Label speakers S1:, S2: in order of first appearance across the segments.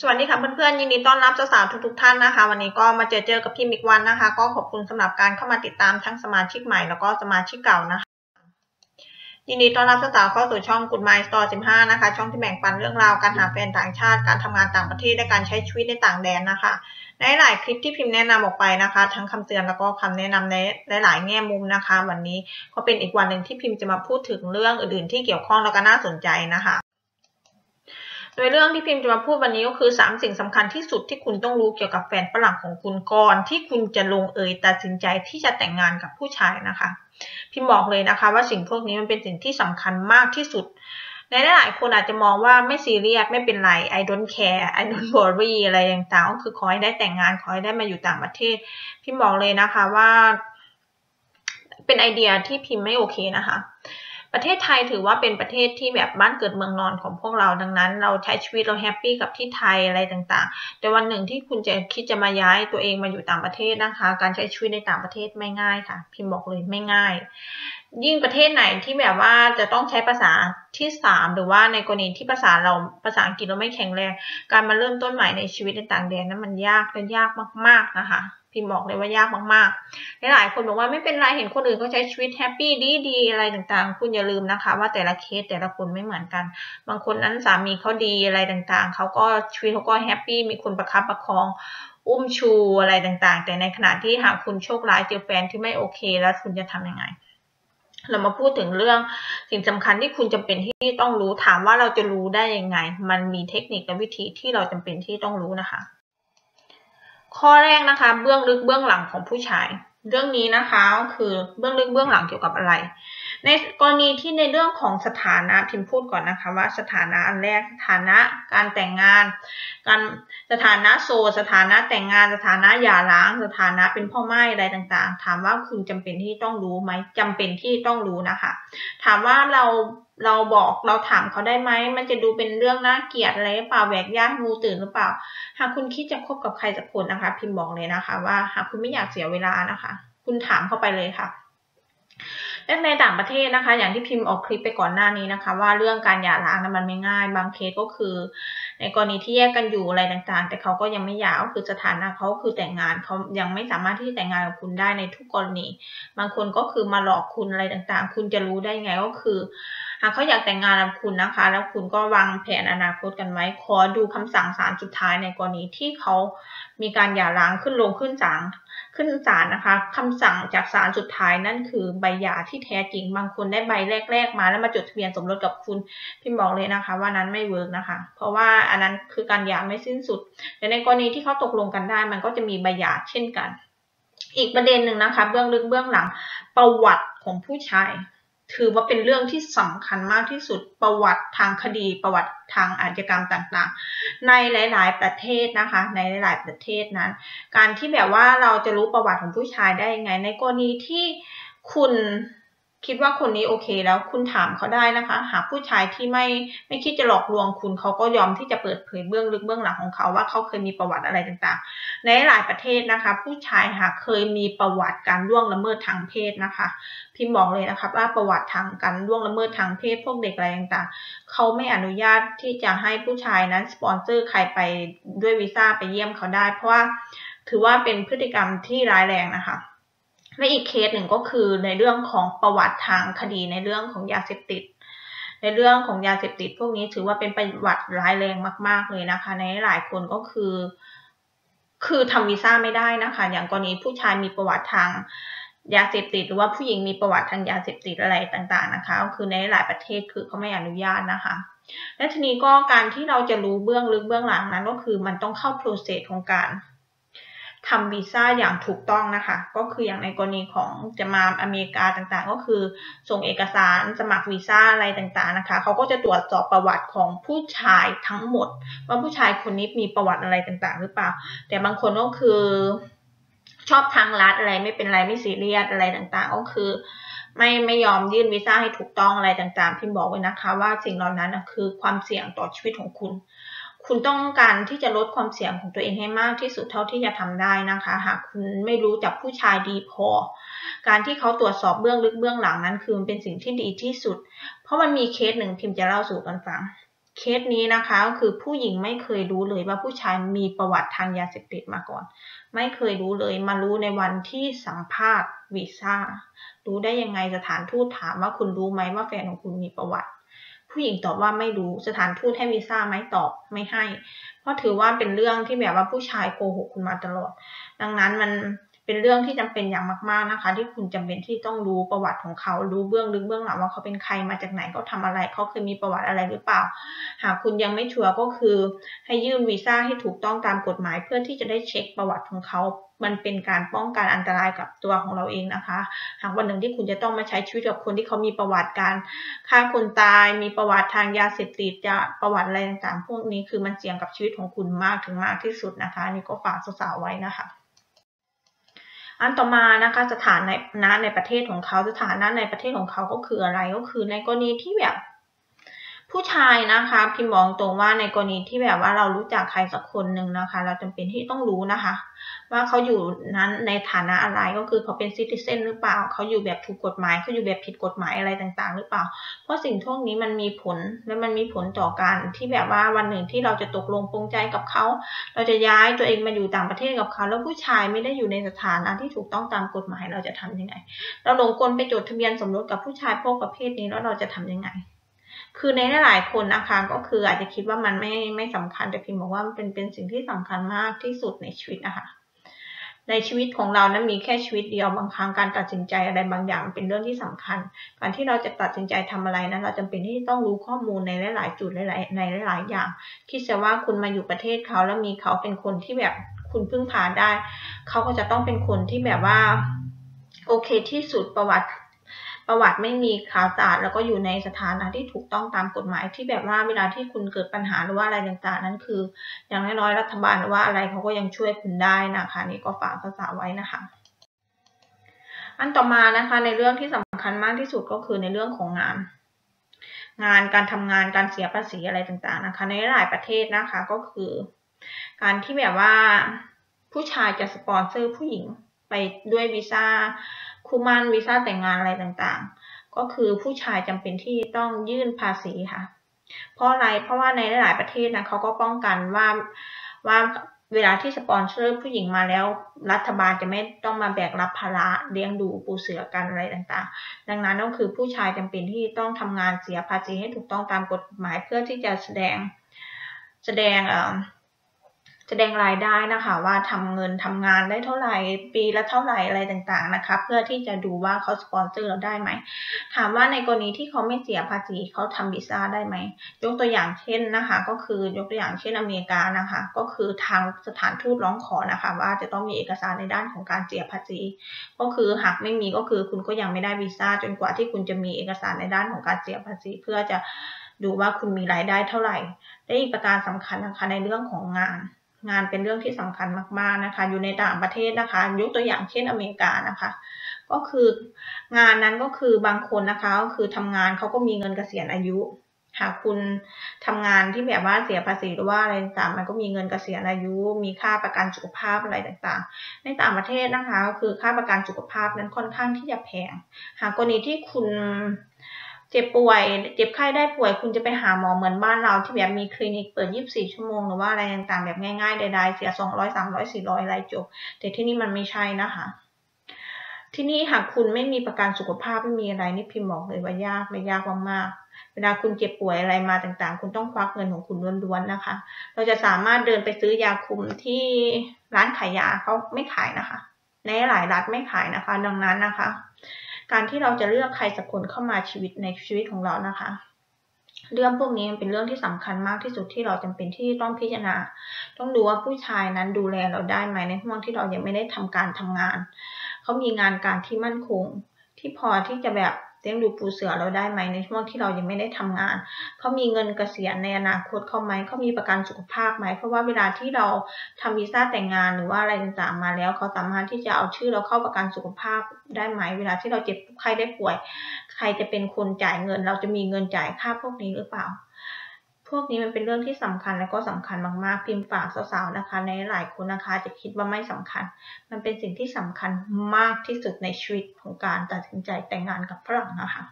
S1: สวัสดีค่ะเพื่อนๆยินดีต้อนรับสาวๆทุกๆท่านนะคะ วันนี้ก็มาเจอเจอกับพี่มิกวันนะคะ ก็ขอบคุณสำหรับการเข้ามาติดตามทั้งสมาชิกใหม่แล้วก็สมาชิกเก่านะคะ ยินดีต้อนรับสาวๆเข้าสู่ช่อง Good Mind Store 15 นะคะ ช่องที่แบ่งปันเรื่องราวการหาแฟนต่างชาติ การทำงานต่างประเทศและการใช้ชีวิตในต่างแดนนะคะ ในหลายคลิปที่พิมพ์แนะนำออกไปนะคะ ทั้งคำเตือนแล้วก็คำแนะนำในหลาย ๆ แง่มุมนะคะ วันนี้ก็เป็นอีกวันหนึ่งที่พิมพ์จะมาพูดถึงเรื่องอื่น ๆ ที่เกี่ยวข้องแล้วก็น่าสนใจนะคะ โดยเรื่องที่พิมพ์จะมาพูดวันนี้ก็คือ 3 สิ่งสำคัญที่สุดที่คุณต้องรู้เกี่ยวกับแฟนฝรั่งของคุณก่อนที่คุณจะลงเอยตัดสินใจที่จะแต่งงานกับผู้ชายนะคะ พิมพ์บอกเลยนะคะ ว่าสิ่งพวกนี้มันเป็นสิ่งที่สำคัญมากที่สุดในหลายคนอาจจะมองว่าไม่ซีเรียสไม่เป็นไร I don't care I don't worry อะไรต่างๆก็คือขอให้ได้แต่งงานขอให้ได้มาอยู่ต่างประเทศ พิมพ์บอกเลยนะคะว่า เป็นไอเดียที่พิมพ์ไม่โอเคนะคะ ประเทศไทยถือว่าเป็นประเทศที่แบบบ้านเกิดเมืองนอนของพวกเราดังนั้น เราใช้ชีวิตเราแฮปปี้กับที่ไทยอะไรต่างๆ แต่วันหนึ่งที่คุณจะคิดจะมาย้ายตัวเองมาอยู่ต่างประเทศนะคะ การใช้ชีวิตในต่างประเทศไม่ง่ายค่ะ พิมพ์บอกเลยไม่ง่าย ยิ่งประเทศไหนที่แบบว่าจะต้องใช้ภาษาที่สามหรือว่าในกรณีที่ภาษาเราภาษาอังกฤษเราไม่แข็งแรงการมาเริ่มต้นใหม่ในชีวิตในต่างแดนนั้นมันยากและยากมาก ๆนะคะ พิมบอกเลยว่ายากมากๆหลายคนบอกว่าไม่เป็นไรเห็นคนอื่นเขาใช้ชีวิตแฮปปี้ดีๆอะไรต่างๆ คุณอย่าลืมนะคะ ว่าแต่ละเคสแต่ละคนไม่เหมือนกัน บางคนนั้นสามีเขาดีอะไรต่างๆเขาก็ชีวิตเขาก็แฮปปี้มีคนประคับประคองอุ้มชูอะไรต่างๆ แต่ในขณะที่หากคุณโชคร้ายเจอแฟนที่ไม่โอเคแล้วคุณจะทำยังไง เรามาพูดถึงเรื่องสิ่งสำคัญที่คุณจำเป็นที่ต้องรู้ถามว่าเราจะรู้ได้ยังไง มันมีเทคนิคและวิธีที่เราจำเป็นที่ต้องรู้นะคะ ข้อแรกนะคะ เบื้องลึกเบื้องหลังของผู้ชาย เรื่องนี้นะคะก็คือเบื้องลึกเบื้องหลังเกี่ยวกับอะไร ในกรณีที่ในเรื่องของสถานะพิมพ์พูดก่อนนะคะว่าสถานะอันแรกสถานะการแต่งงาน การสถานะโซสถานะแต่งงานสถานะหย่าร้าง สถานะเป็นพ่อไม้อะไรต่างๆ ถามว่าคุณจำเป็นที่ต้องรู้ไหมจำเป็นที่ต้องรู้นะคะ ถามว่าเรา เราบอกเราถามเขาได้ไหม มันจะดูเป็นเรื่องน่าเกลียดอะไรหรือเปล่าแหวกญาติงูตื่นหรือเปล่า หากคุณคิดจะคบกับใครสักคนนะคะ พิมพ์บอกเลยนะคะ ว่าหากคุณไม่อยากเสียเวลานะคะ คุณถามเข้าไปเลยค่ะและในต่างประเทศนะคะ อย่างที่พิมพ์ออกคลิปไปก่อนหน้านี้นะคะ ว่าเรื่องการหย่าร้างนั้นมันไม่ง่าย บางเคสก็คือ ในกรณีที่แยกกันอยู่อะไรต่างๆ แต่เขาก็ยังไม่หย่าก็คือสถานะเขาคือแต่งงานเขายังไม่สามารถที่จะแต่งงานกับคุณได้ในทุกกรณี บางคนก็คือมาหลอกคุณอะไรต่างๆ คุณจะรู้ได้ไงก็คือ หากเขาอยากแต่งงานกับคุณนะคะ แล้วคุณก็วางแผนอนาคตกันไว้ ขอดูคำสั่งศาลสุดท้ายในกรณีที่เขามีการหย่าร้างขึ้นลงขึ้นศาลขึ้นศาลนะคะคำสั่งจากศาลสุดท้ายนั่นคือใบหย่าที่แท้จริง บางคนได้ใบแรก ๆ มาแล้วมาจดทะเบียนสมรสกับคุณพิมบอกเลยนะคะ ว่านั้นไม่เวิร์กนะคะ เพราะว่าอันนั้นคือการหย่าไม่สิ้นสุดแต่ในกรณีที่เขาตกลงกันได้ มันก็จะมีใบหย่าเช่นกัน อีกประเด็นหนึ่งนะคะ เบื้องลึกเบื้องหลังประวัติของผู้ชาย ถือว่าเป็นเรื่องที่สำคัญมากที่สุดประวัติทางคดีประวัติทางอาชญากรรมต่างๆ ในหลาย ๆ ประเทศนะคะ ในหลาย ๆ ประเทศนั้น การที่แบบว่าเราจะรู้ประวัติของผู้ชายได้ยังไง ในกรณีที่คุณ คิดว่าคนนี้โอเคแล้วคุณถามเขาได้นะคะ หาผู้ชายที่ไม่ไม่คิดจะหลอกลวงคุณเขาก็ยอมที่จะเปิดเผยเบื้องลึกเบื้องหลังของเขาว่าเขาเคยมีประวัติอะไรต่างๆ ในหลายประเทศนะคะ ผู้ชายหากเคยมีประวัติการล่วงละเมิดทางเพศนะคะ พิมพ์บอกเลยนะคะว่าประวัติทางการล่วงละเมิดทางเพศพวกเด็กอะไรต่างๆ เขาไม่อนุญาตที่จะให้ผู้ชายนั้นสปอนเซอร์ใครไปด้วยวีซ่าไปเยี่ยมเขาได้ เพราะว่าถือว่าเป็นพฤติกรรมที่ร้ายแรงนะคะ และอีกเคสหนึ่งก็คือในเรื่องของประวัติทางคดีในเรื่องของยาเสพติด ในเรื่องของยาเสพติด พวกนี้ถือว่าเป็นประวัติร้ายแรงมาก ๆ เลยนะคะ ในหลายคนก็คือ คือทำวีซ่าไม่ได้นะคะ อย่างกรณีผู้ชายมีประวัติทางยาเสพติดหรือว่าผู้หญิงมีประวัติทางยาเสพติดอะไรต่างๆนะคะก็คือในหลายประเทศคือเขาไม่อนุญาตนะคะ และทีนี้ก็การที่เราจะรู้เบื้องลึกเบื้องหลังนั้นก็คือมันต้องเข้าโปรเซสของการ ทำวีซ่าอย่างถูกต้องนะคะ ก็คืออย่างในกรณีของจะมาอเมริกาต่างๆ ก็คือ ส่งเอกสารสมัครวีซ่าอะไรต่างๆนะคะเขาก็จะตรวจสอบประวัติของผู้ชายทั้งหมด ว่าผู้ชายคนนี้มีประวัติอะไรต่างๆ หรือเปล่า แต่บางคนก็คือ ชอบทางลัดอะไรไม่เป็นไรไม่ซีเรียสอะไรต่างๆ ก็คือ ไม่ไม่ยอมยื่นวีซ่าให้ถูกต้องอะไรต่างๆพิมบอกไว้นะคะ ว่าสิ่งเหล่านั้นคือความเสี่ยงต่อชีวิตของคุณ คุณต้องการที่จะลดความเสี่ยงของตัวเองให้มากที่สุดเท่าที่จะทำได้นะคะ หากคุณไม่รู้จักผู้ชายดีพอ การที่เขาตรวจสอบเบื้องลึกเบื้องหลังนั้นคือเป็นสิ่งที่ดีที่สุด เพราะมันมีเคสหนึ่งพิมพ์จะเล่าสู่กันฟัง เคสนี้นะคะก็คือผู้หญิงไม่เคยรู้เลยว่าผู้ชายมีประวัติทางยาเสพติดมาก่อน ไม่เคยรู้เลยมารู้ในวันที่สัมภาษณ์วีซ่ารู้ได้ยังไงสถานทูตถามว่าคุณรู้ไหมว่าแฟนของคุณมีประวัติ ผู้หญิงตอบว่าไม่รู้สถานทูตให้วีซ่าไหมตอบไม่ให้ เพราะถือว่าเป็นเรื่องที่แบบว่าผู้ชายโกหกคุณมาตลอด ดังนั้นมัน เป็นเรื่องที่จำเป็นอย่างมากๆนะคะ ที่คุณจำเป็นที่ต้องรู้ประวัติของเขา รู้เบื้องลึกเบื้องหลังว่าเขาเป็นใครมาจากไหนเขาทาอะไรเขาเคยมีประวัติอะไรหรือเปล่า หากคุณยังไม่ชัวร์ก็คือ ให้ยื่นวีซ่าให้ถูกต้องตามกฎหมาย เพื่อที่จะได้เช็คประวัติของเขา มันเป็นการป้องกันอันตรายกับตัวของเราเองนะคะ หากวันหนึ่งที่คุณจะต้องมาใช้ชีวิตกับคนที่เขามีประวัติการฆ่าคนตาย มีประวัติทางยาเสพติดจะประวัติอะไรต่างๆพวกนี้คือมันเสี่ยงกับชีวิตของคุณมากถึงมากที่สุดนะคะนี่ก็ฝากสาวๆไว้นะคะ อันต่อมานะคะสถานะในประเทศของเขาสถานะในประเทศของเขาก็คืออะไรก็คือในกรณีที่แบบ ผู้ชายนะคะ พิมมองตรงว่าในกรณีที่แบบว่าเรารู้จักใครสักคนหนึ่งนะคะ เราจำเป็นที่ต้องรู้นะคะ ว่าเขาอยู่นั้นในฐานะอะไรก็คือเขาเป็นซิติเซนหรือเปล่า เขาอยู่แบบถูกกฎหมายเขาอยู่แบบผิดกฎหมายอะไรต่างๆ หรือเปล่า เพราะสิ่งพวกนี้มันมีผลและมันมีผลต่อการที่แบบว่าวันหนึ่งที่เราจะตกลงปรงใจกับเขา เราจะย้ายตัวเองมาอยู่ต่างประเทศกับเขา แล้วผู้ชายไม่ได้อยู่ในสถานะที่ถูกต้องตามกฎหมายเราจะทํำยังไง เราหลงกลไปจดทะเบียนสมรสกับผู้ชายพวกประเภทนี้แล้วเราจะทํำยังไง คือในหลายคนนะคะก็คืออาจจะคิดว่ามันไม่ไม่สำคัญแต่พิมบอกว่ามันเป็นเป็นสิ่งที่สำคัญมากที่สุดในชีวิตนะคะในชีวิตของเรานั้นมีแค่ชีวิตเดียวบางครั้งการตัดสินใจอะไรบางอย่างเป็นเรื่องที่สำคัญ การที่เราจะตัดสินใจทำอะไรนั้นเราจำเป็นที่ต้องรู้ข้อมูลในหลาย ๆ จุดหลายๆในหลาย ๆ อย่างคิดซะว่าคุณมาอยู่ประเทศเขาแล้วมีเขาเป็นคนที่แบบคุณพึ่งพาได้ เขาก็จะต้องเป็นคนที่แบบว่าโอเคที่สุดประวัติ ประวัติไม่มีข่าวสารแล้วก็อยู่ในสถานะที่ถูกต้องตามกฎหมายที่แบบว่าเวลาที่คุณเกิดปัญหาหรือว่าอะไรต่างๆ นั้นคือ อย่างน้อยๆรัฐบาลหรือว่าอะไรเขาก็ยังช่วยคุณได้นะคะนี่ก็ฝากภาษาไว้นะคะ อันต่อมานะคะในเรื่องที่สำคัญมากที่สุดก็คือในเรื่องของงานงานการทำงานการเสียภาษีอะไรต่างๆนะคะ ในหลายประเทศนะคะก็คือ การที่แบบว่าผู้ชายจะสปอนเซอร์ผู้หญิงไปด้วยวีซ่า คู่มั่นวีซ่าแต่งงานอะไรต่างๆ ก็คือผู้ชายจำเป็นที่ต้องยื่นภาษีค่ะ เพราะอะไรเพราะว่าในหลายประเทศนะเขาก็ป้องกันว่าว่าเวลาที่สปอนเซอร์ผู้หญิงมาแล้วรัฐบาลจะไม่ต้องมาแบกรับภาระเลี้ยงดูปูเสือกันอะไรต่างๆ ดังนั้นก็คือผู้ชายจำเป็นที่ต้องทำงานเสียภาษีให้ถูกต้องตามกฎหมายเพื่อที่จะแสดงแสดงแส ดงรายได้นะคะว่าทำเงินทำงานได้เท่าไหร่ปีละเท่าไหร่อะไรต่างๆนะคะเพื่อที่จะดูว่าเขาสปอนเซอร์เราได้ไหมถามว่าในกรณีที่เขาไม่เสียภาษีเขาทำวีซ่าได้ไหมยกตัวอย่างเช่นนะคะก็คือยกตัวอย่างเช่นอเมริกานะคะก็คือทางสถานทูตร้องขอนะคะว่าจะต้องมีเอกสารในด้านของการเสียภาษี ก็คือหากไม่มีก็คือคุณก็ยังไม่ได้วีซ่าจนกว่าที่คุณจะมีเอกสารในด้านของการเสียภาษี เพื่อจะดูว่าคุณมีรายได้เท่าไหร่ และอีกประการสำคัญนะคะในเรื่องของงาน งานเป็นเรื่องที่สำคัญมากๆนะคะ อยู่ในต่างประเทศนะคะ ยกตัวอย่างเช่นอเมริกานะคะ ก็คืองานนั้นก็คือบางคนนะคะก็คือทำงานเขาก็มีเงินเกษียณอายุหากคุณทำงานที่แบบว่าเสียภาษีหรือว่าอะไรต่างมันก็มีเงินเกษียณอายุ มีค่าประกันสุขภาพอะไรต่างๆ ในต่างประเทศนะคะก็คือค่าประกันสุขภาพนั้นค่อนข้างที่จะแพง หากกรณีที่คุณ เจ็บป่วย เจ็บไข้ได้ป่วย คุณจะไปหาหมอเหมือนบ้านเราที่แบบมีคลินิกเปิด 24 ชั่วโมงหรือว่าอะไรต่างๆแบบง่ายๆใดๆเสีย 200 300 400อะไรจบ แต่ที่นี่มันไม่ใช่นะคะที่นี่หากคุณไม่มีประกันสุขภาพไม่มีอะไรนี่พิมพ์บอกเลยว่ายากไม่ยากมากๆเวลาคุณเจ็บป่วยอะไรมาต่างๆ คุณต้องควักเงินของคุณล้วนๆนะคะ เราจะสามารถเดินไปซื้อยาคุมที่ร้านขายยาเขาไม่ขายนะคะ ในหลายรัฐไม่ขายนะคะ ดังนั้นนะคะ การที่เราจะเลือกใครสักคนเข้ามาชีวิตในชีวิตของเรานะคะ เรื่องพวกนี้เป็นเรื่องที่สำคัญมากที่สุดที่เราจำเป็นที่ต้องพิจารณา ต้องดูว่าผู้ชายนั้นดูแลเราได้ไหมในห่วงที่เรายังไม่ได้ทำการทำงาน เขามีงานการที่มั่นคง ที่พอที่จะแบบ เลี้ยงดูปูเสือเราได้ไหมในช่วงที่เรายังไม่ได้ทำงานเขามีเงินเกษียณในอนาคตเขาไหมเขามีประกันสุขภาพไหมเพราะว่าเวลาที่เราทำวีซ่าแต่งงานหรือว่าอะไรต่างๆมาแล้วเขาสามารถที่จะเอาชื่อเราเข้าประกันสุขภาพได้ไหม เวลาที่เราเจ็บใครได้ป่วย ใครจะเป็นคนจ่ายเงิน เราจะมีเงินจ่ายค่าพวกนี้หรือเปล่า พวกนี้มันเป็นเรื่องที่สำคัญและก็สำคัญมากๆ พิมพ์ฝากสาวๆนะคะ ในหลายคนนะคะจะคิดว่าไม่สำคัญ มันเป็นสิ่งที่สำคัญมากที่สุดในชีวิตของการตัดสินใจแต่งงานกับฝรั่งนะคะ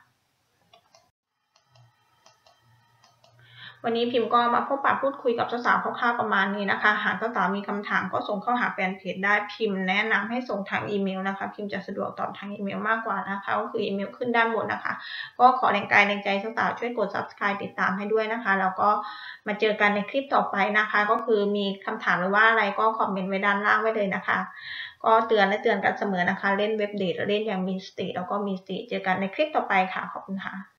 S1: วันนี้พิมพ์ก็มาพบปะพูดคุยกับสาวๆคร่าวๆประมาณนี้นะคะ หากสาวๆมีคำถามก็ส่งเข้าหาแฟนเพจได้พิมพ์แนะนำให้ส่งทางอีเมลนะคะ พิมพ์จะสะดวกตอบทางอีเมลมากกว่านะคะ ก็คืออีเมลขึ้นด้านบนนะคะ ก็ขอแรงกายแรงใจสาวๆช่วยกด subscribe ติดตามให้ด้วยนะคะ แล้วก็มาเจอกันในคลิปต่อไปนะคะ ก็คือมีคำถามหรือว่าอะไรก็คอมเมนต์ไว้ด้านล่างไว้เลยนะคะ ก็เตือนและเตือนกันเสมอนะคะ เล่นเว็บเดทเล่นอย่างมีสติแล้วก็มีสติเจอกันในคลิปต่อไปค่ะขอบคุณค่ะ